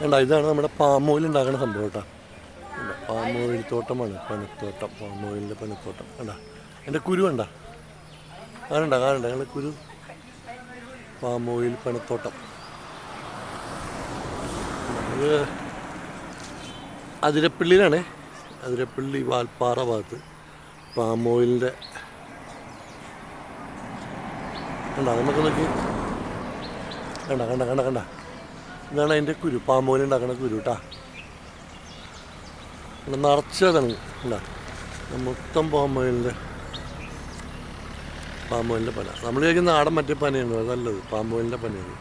വേണ്ട ഇതാണ് നമ്മുടെ പാം ഓയിൽ ഉണ്ടാക്കുന്ന സംഭവം കേട്ടോ. പാം ഓയിൽ തോട്ടമാണ് പനത്തോട്ടം പാം ഓയിലിന്റെ പനത്തോട്ടം. വേണ്ട എന്റെ കുരു കണ്ട? കാണണ്ട കാണണ്ട ഞങ്ങൾ കുരു. പാം ഓയിൽ പനത്തോട്ടം. ഇത് അതിരപ്പള്ളിയിലാണ്. അതിരപ്പള്ളി വാൽപ്പാറ ഭാഗത്ത് പാം ഓയിലിന്റെ കണ്ട നമുക്ക് നോക്കി. കണ്ട കണ്ട കണ്ട കണ്ട? ഇതാണ് അതിന്റെ കുരു പാം ഓയിൽ ഉണ്ടാക്കുന്ന കുരു കേട്ടാ ഇവിടെ നിറച്ചതാണ്. ഉണ്ടാ മൊത്തം പാമ്പോയിലിന്റെ പാമ്പോയിലിന്റെ പന. നമ്മൾ ചോദിക്കുന്ന നാടൻ മറ്റേ പനയാണ്? അതല്ലത് നല്ലത് പാം ഓയിലിന്റെ പനയാണ്.